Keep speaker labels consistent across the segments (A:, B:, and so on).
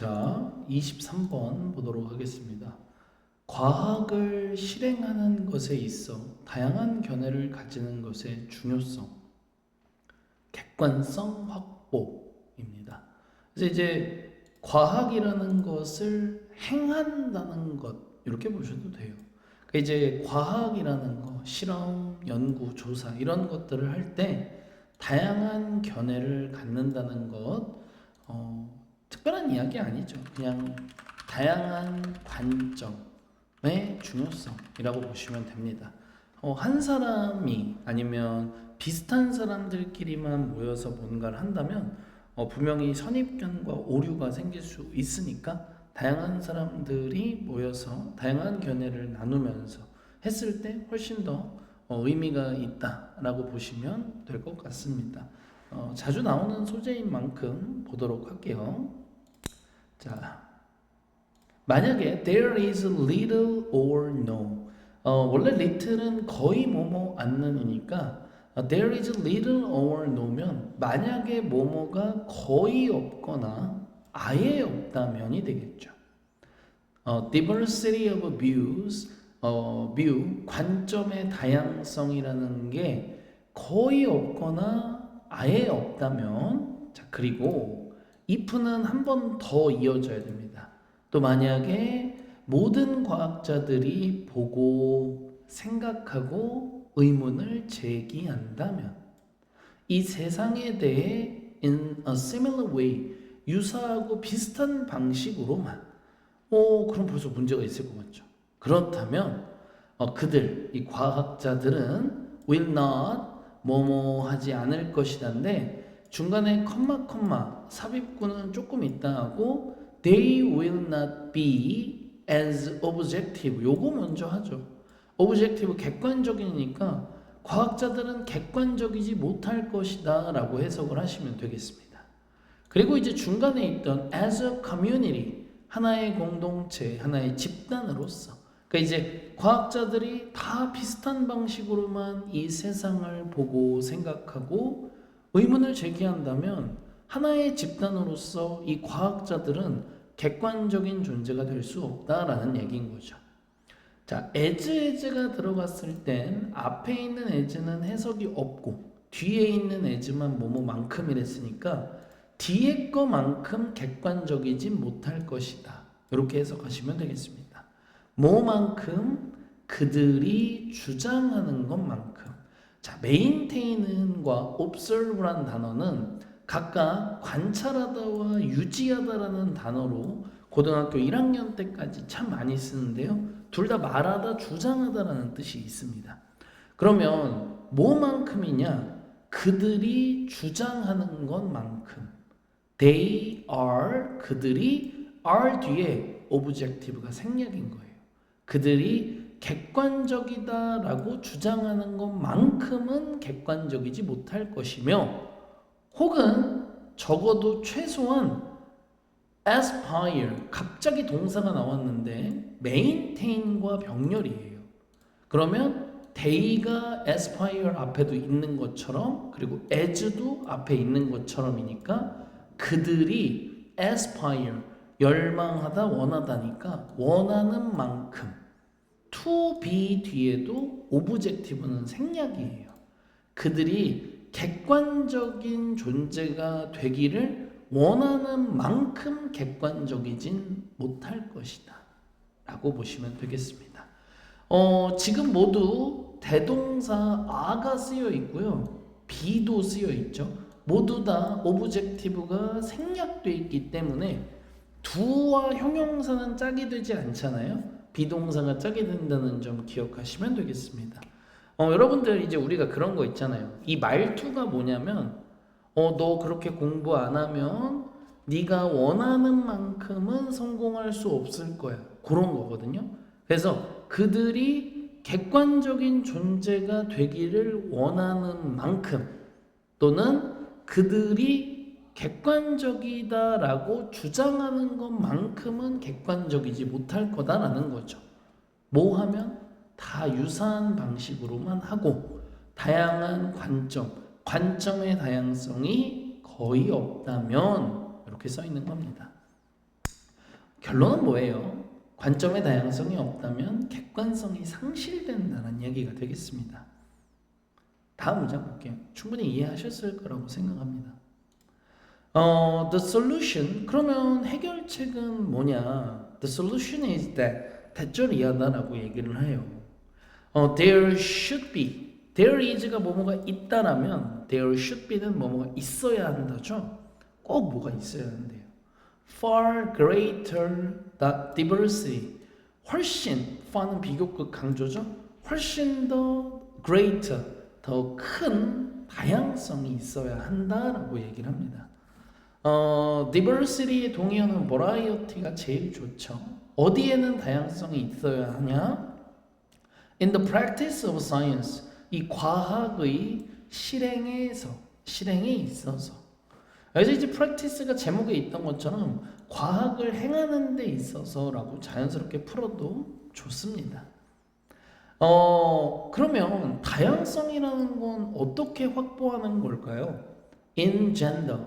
A: 자, 23번 보도록 하겠습니다. 과학을 실행하는 것에 있어 다양한 견해를 가지는 것의 중요성, 객관성 확보입니다. 그래서 이제 과학이라는 것을 행한다는 것 이렇게 보셔도 돼요. 그러니까 이제 과학이라는 거, 실험, 연구, 조사 이런 것들을 할 때 다양한 견해를 갖는다는 것, 어, 특별한 이야기 아니죠. 그냥 다양한 관점의 중요성이라고 보시면 됩니다. 어, 한 사람이 아니면 비슷한 사람들끼리만 모여서 뭔가를 한다면 어, 분명히 선입견과 오류가 생길 수 있으니까 다양한 사람들이 모여서 다양한 견해를 나누면서 했을 때 훨씬 더 어, 의미가 있다라고 보시면 될 것 같습니다. 어, 자주 나오는 소재인 만큼 보도록 할게요. 자, 만약에 there is little or no, 어, 원래 little은 거의 뭐뭐 않는이니까 어, there is little or no면 만약에 뭐뭐가 거의 없거나 아예 없다면이 되겠죠. 어, diversity of views, 어, view, 관점의 다양성이라는 게 거의 없거나 아예 없다면 자 그리고 if는 한 번 더 이어져야 됩니다. 또 만약에 모든 과학자들이 보고 생각하고 의문을 제기한다면 이 세상에 대해 in a similar way 유사하고 비슷한 방식으로만 오 그럼 벌써 문제가 있을 것 같죠. 그렇다면 어, 그들 이 과학자들은 will not 뭐뭐 하지 않을 것이다인데 중간에 컴마 컴마 삽입구는 조금 있다 하고 they will not be as objective 요거 먼저 하죠. objective 객관적이니까 과학자들은 객관적이지 못할 것이다 라고 해석을 하시면 되겠습니다. 그리고 이제 중간에 있던 as a community 하나의 공동체, 하나의 집단으로서 그러니까 이제 과학자들이 다 비슷한 방식으로만 이 세상을 보고 생각하고 의문을 제기한다면 하나의 집단으로서 이 과학자들은 객관적인 존재가 될 수 없다라는 얘기인 거죠. 자, as as가 들어갔을 땐 앞에 있는 as는 해석이 없고 뒤에 있는 as만 뭐뭐만큼이랬으니까 뒤에 거만큼 객관적이지 못할 것이다. 이렇게 해석하시면 되겠습니다. 뭐만큼 그들이 주장하는 것만큼. 자, maintain과 observe란 단어는 각각 관찰하다와 유지하다라는 단어로 고등학교 1학년 때까지 참 많이 쓰는데요. 둘 다 말하다, 주장하다라는 뜻이 있습니다. 그러면 뭐만큼이냐? 그들이 주장하는 것만큼. They are 그들이 are 뒤에 objective가 생략인 거예요. 그들이 객관적이다라고 주장하는 것만큼은 객관적이지 못할 것이며 혹은 적어도 최소한 aspire 갑자기 동사가 나왔는데 maintain과 병렬이에요. 그러면 they가 aspire 앞에도 있는 것처럼 그리고 as도 앞에 있는 것처럼이니까 그들이 aspire 열망하다 원하다니까 원하는 만큼 to be 뒤에도 objective는 생략이에요. 그들이 객관적인 존재가 되기를 원하는 만큼 객관적이진 못할 것이다. 라고 보시면 되겠습니다. 어, 지금 모두 대동사 아가 쓰여 있고요. 비도 쓰여 있죠. 모두 다 오브젝티브가 생략되어 있기 때문에 두와 형용사는 짝이 되지 않잖아요. 비동사가 짝이 된다는 점 기억하시면 되겠습니다. 어, 여러분들 이제 우리가 그런 거 있잖아요. 이 말투가 뭐냐면 어, 너 그렇게 공부 안 하면 네가 원하는 만큼은 성공할 수 없을 거야. 그런 거거든요. 그래서 그들이 객관적인 존재가 되기를 원하는 만큼 또는 그들이 객관적이다라고 주장하는 것만큼은 객관적이지 못할 거다라는 거죠. 뭐 하면 다 유사한 방식으로만 하고 다양한 관점, 관점의 다양성이 거의 없다면 이렇게 써 있는 겁니다. 결론은 뭐예요? 관점의 다양성이 없다면 객관성이 상실된다는 이야기가 되겠습니다. 다음 문장 볼게요. 충분히 이해하셨을 거라고 생각합니다. 어, the solution 그러면 해결책은 뭐냐? The solution is that 대절이하다라고 얘기를 해요. 어, there should be there is가 뭐뭐가 있다라면 there should be는 뭐뭐가 있어야 한다죠. 꼭 뭐가 있어야 한대요. far greater diversity 훨씬 far는 비교급 강조죠. 훨씬 더 greater 더 큰 다양성이 있어야 한다라고 얘기를 합니다. 어, diversity의 동의어는 variety가 제일 좋죠. 어디에는 다양성이 있어야 하냐? In the practice of science, 이 과학의 실행에서 실행에 있어서. 그래서 이제 practice가 제목에 있던 것처럼 과학을 행하는 데 있어서라고 자연스럽게 풀어도 좋습니다. 어, 그러면 다양성이라는 건 어떻게 확보하는 걸까요? In gender,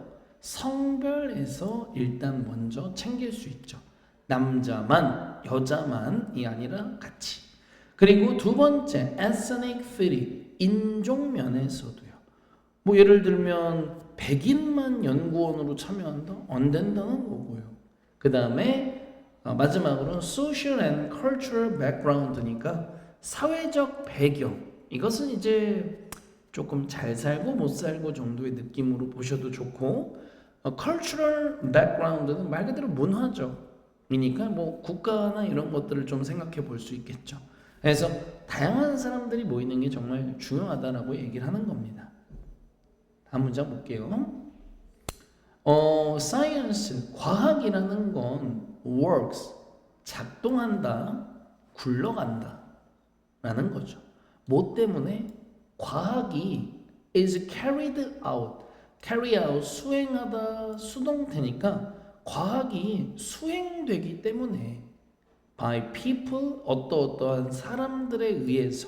A: 성별에서 일단 먼저 챙길 수 있죠. 남자만, 여자만이 아니라 같이. 그리고 두 번째, ethnicity, 인종 면에서도요. 뭐 예를 들면 백인만 연구원으로 참여한다? 안 된다는 거고요. 그 다음에 어, 마지막으로 social and cultural background니까 사회적 배경 이것은 이제 조금 잘 살고 못 살고 정도의 느낌으로 보셔도 좋고 어, cultural background는 말 그대로 문화죠. 이니까 뭐 국가나 이런 것들을 좀 생각해 볼 수 있겠죠. 그래서 다양한 사람들이 모이는 게 정말 중요하다라고 얘기를 하는 겁니다. 다음 문장 볼게요. 어, science, 과학이라는 건 works, 작동한다, 굴러간다 라는 거죠. 뭐 때문에? 과학이 is carried out, carry out, 수행하다, 수동태니까 과학이 수행되기 때문에 by people, 어떠어떠한 사람들에 의해서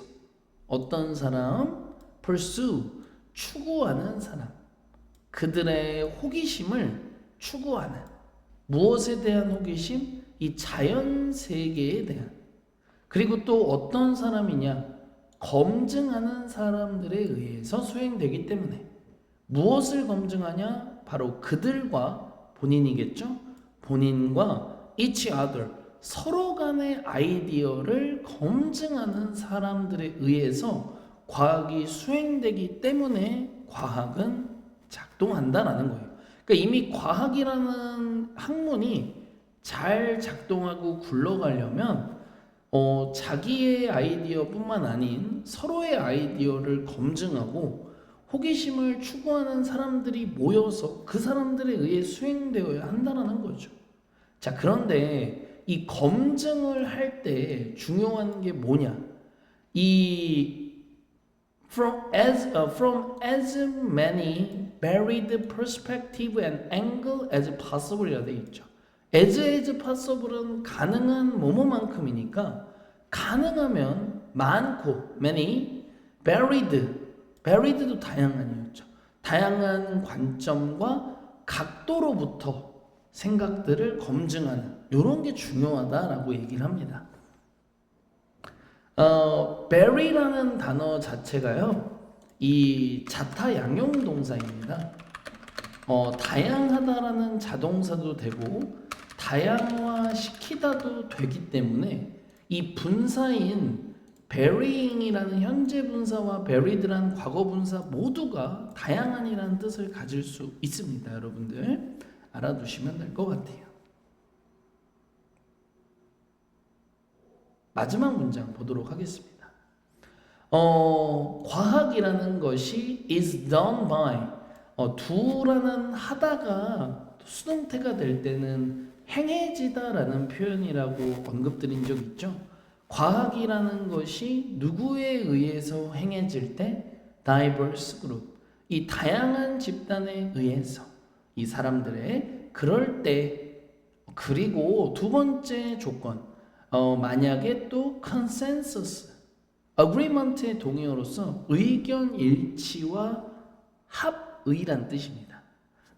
A: 어떤 사람? pursue, 추구하는 사람. 그들의 호기심을 추구하는 무엇에 대한 호기심? 이 자연 세계에 대한 그리고 또 어떤 사람이냐? 검증하는 사람들에 의해서 수행되기 때문에 무엇을 검증하냐? 바로 그들과 본인이겠죠? 본인과 each other 서로 간의 아이디어를 검증하는 사람들에 의해서 과학이 수행되기 때문에 과학은 작동한다라는 거예요. 그러니까 이미 과학이라는 학문이 잘 작동하고 굴러가려면 어, 자기의 아이디어뿐만 아닌 서로의 아이디어를 검증하고 호기심을 추구하는 사람들이 모여서 그 사람들에 의해 수행되어야 한다는 거죠. 자, 그런데 이 검증을 할 때 중요한 게 뭐냐? 이 from as uh, from as many varied perspective and angle as possible이라 돼 있죠. as as possible은 가능한 뭐뭐만큼이니까 가능하면 많고 many varied varied도 다양한이었죠. 다양한 관점과 각도로부터 생각들을 검증하는 이런 게 중요하다라고 얘기를 합니다. 어, bury라는 단어 자체가요, 이 자타 양용 동사입니다. 어, 다양하다라는 자동사도 되고 다양화시키다도 되기 때문에 이 분사인 burying이라는 현재 분사와 buried라는 과거 분사 모두가 다양한이라는 뜻을 가질 수 있습니다. 여러분들 알아두시면 될 것 같아요. 마지막 문장 보도록 하겠습니다. 어, 과학이라는 것이 is done by 어, 두라는 하다가 수동태가 될 때는 행해지다라는 표현이라고 언급드린 적 있죠. 과학이라는 것이 누구에 의해서 행해질 때 diverse group 이 다양한 집단에 의해서 이 사람들의 그럴 때 그리고 두 번째 조건 어, 만약에 또 consensus, agreement의 동의어로서 의견 일치와 합의란 뜻입니다.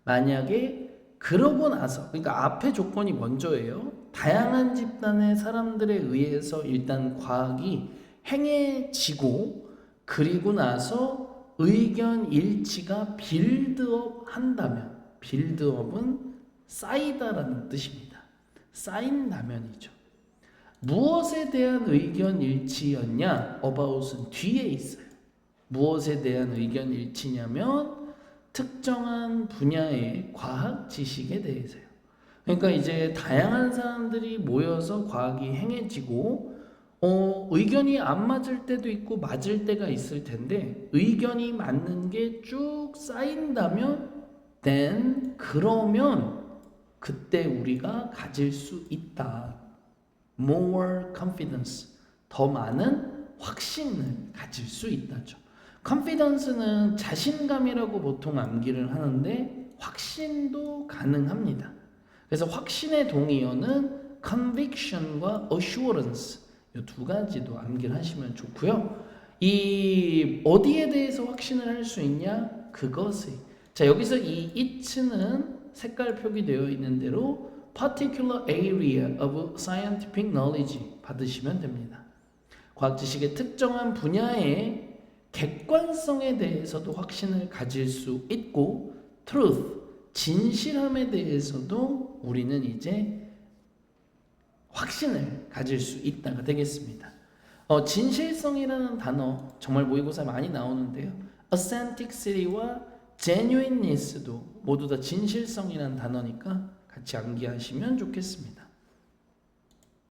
A: 만약에 그러고 나서, 그러니까 앞에 조건이 먼저예요. 다양한 집단의 사람들에 의해서 일단 과학이 행해지고 그리고 나서 의견 일치가 빌드업 한다면 빌드업은 쌓이다라는 뜻입니다. 쌓인다면이죠. 무엇에 대한 의견 일치였냐? about은 뒤에 있어요. 무엇에 대한 의견 일치냐면 특정한 분야의 과학 지식에 대해서요. 그러니까 이제 다양한 사람들이 모여서 과학이 행해지고 어, 의견이 안 맞을 때도 있고 맞을 때가 있을 텐데 의견이 맞는 게 쭉 쌓인다면 then 그러면 그때 우리가 가질 수 있다. more confidence 더 많은 확신을 가질 수 있다죠. confidence는 자신감이라고 보통 암기를 하는데 확신도 가능합니다. 그래서 확신의 동의어는 conviction과 assurance 이 두 가지도 암기를 하시면 좋고요. 이 어디에 대해서 확신을 할 수 있냐? 그것에. 자 여기서 이 it는 색깔 표기되어 있는 대로 particular area of scientific knowledge 받으시면 됩니다. 과학 지식의 특정한 분야의 객관성에 대해서도 확신을 가질 수 있고 truth 진실함에 대해서도 우리는 이제 확신을 가질 수 있다가 되겠습니다. 어, 진실성이라는 단어 정말 모의고사 많이 나오는데요. authenticity와 genuineness도 모두 다 진실성이라는 단어니까 같이 암기하시면 좋겠습니다.